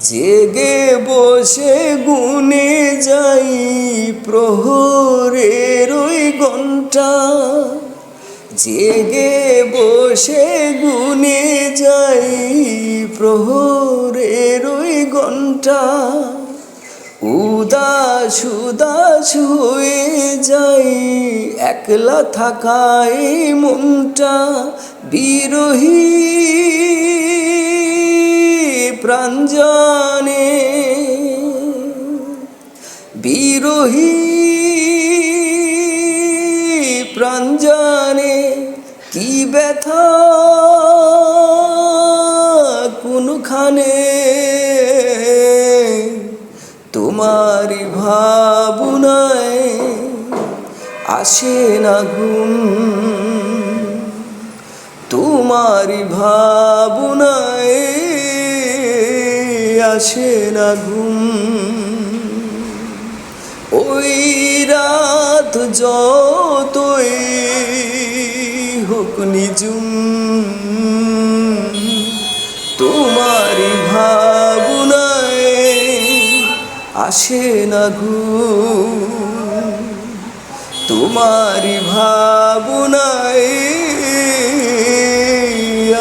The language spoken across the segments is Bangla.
জেগে বসে গুনে যাই প্রহরের ওই ঘণ্টা জেগে বসে গুনে যাই প্রহরের ওই ঘণ্টা উদাস উদাস হয়ে যাই, একলা থাকাই মনটা বিরহী প্রাঞ্জনে বিরহী প্রাঞ্জনে কি ব্যথা? কোনখানে তোমারি ভাবনায় আসে না ঘুম? তোমারি ভাবনায় আসে না ঘুম? ওই রাত যতই হোক নিজুম তোমার ভাবনায় আসে না ঘুম। তোমারি ভাবনায়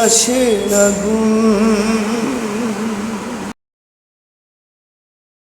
আসে না ঘুম।